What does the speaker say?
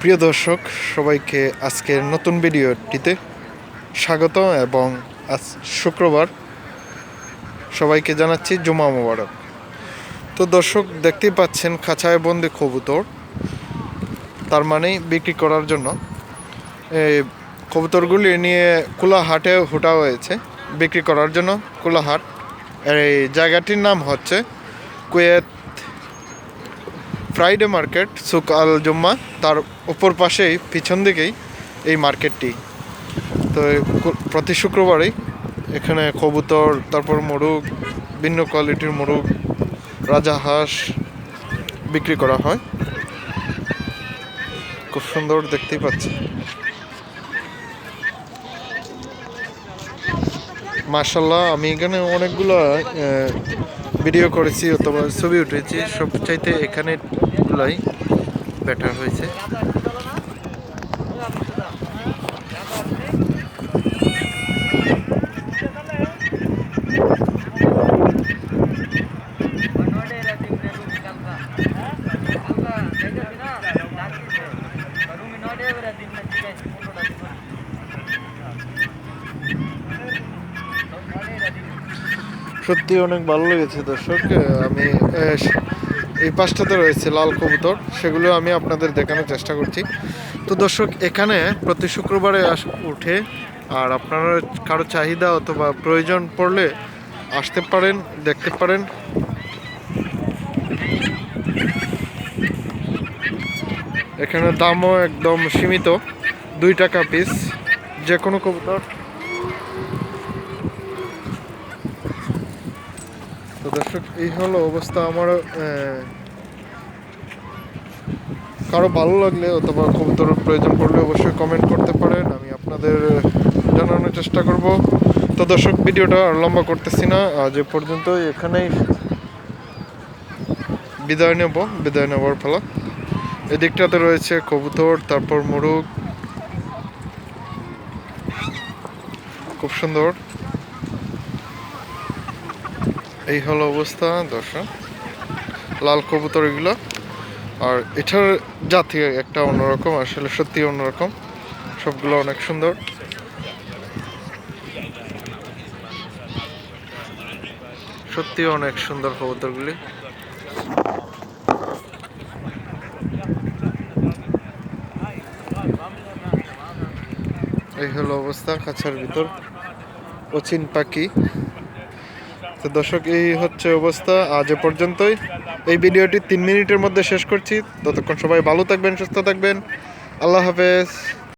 প্রিয় দর্শক, সবাইকে আজকের নতুন ভিডিওটিতে স্বাগত এবং আজ শুক্রবার সবাইকে জানাচ্ছি জুমা মোবারক। তো দর্শক, দেখতেই পাচ্ছেন খাঁচায় বন্দি কবুতর। তার মানেই বিক্রি করার জন্য এই কবুতরগুলি নিয়ে কুলা হাটে হয়েছে। বিক্রি করার জন্য কুলা হাট এই জায়গাটির নাম হচ্ছে কুয়েত ফ্রাইডে মার্কেট, সুক আল জুম্মা, তার উপর পাশেই, পিছন দিকেই এই মার্কেটটি। তো প্রতি শুক্রবারেই এখানে কবুতর, তারপর মোরগ, ভিন্ন কোয়ালিটির মোরগ, রাজা হাঁস বিক্রি করা হয়। খুব সুন্দর দেখতেই পাচ্ছি। মার্শাল্লাহ আমি এখানে অনেকগুলো ভিডিও করেছি অথবা ছবি উঠেছি সব চাইতে এখানে গুলাই বেটার হয়েছে। সত্যি অনেক ভালো লেগেছে দর্শক। আমি এই পাঁচটাতে রয়েছে লাল কবুতর, সেগুলো আমি আপনাদের দেখানোর চেষ্টা করছি। তো দর্শক, এখানে প্রতি শুক্রবারে আস- উঠে আর আপনারা কারও চাহিদা অথবা প্রয়োজন পড়লে আসতে পারেন, দেখতে পারেন। এখানে দামও একদম সীমিত, দুই টাকা পিস যে কোনো কবুতর। তো দর্শক, এই হলো অবস্থা আমার কারও ভালো লাগলে অথবা খুব কবুতরের প্রয়োজন পড়লে অবশ্যই কমেন্ট করতে পারেন, আমি আপনাদের জানানোর চেষ্টা করব। তো দর্শক, ভিডিওটা আর লম্বা করতেছি না, আজ এ পর্যন্ত এখানেই বিদায় নেব, বিদায় নেবার ফেলা এদিকটাতে রয়েছে কবুতর, তারপর মোরগ। খুব সুন্দর। এই হলো অবস্থা, দর্শক। লাল কবুতর এগুলো। আর এটার জাতি একটা অন্যরকম, আসলে সত্যি অন্যরকম। সবগুলো অনেক সুন্দর। সত্যি অনেক সুন্দর কবুতরগুলি। এই হলো অবস্থা, খাঁচার ভিতর। অচিন পাখি। তো দর্শক, এই হচ্ছে অবস্থা। আজ এ পর্যন্তই। এই ভিডিওটি তিন মিনিটের মধ্যে শেষ করছি। ততক্ষণ সবাই ভালো থাকবেন, সুস্থ থাকবেন। আল্লাহ হাফেজ।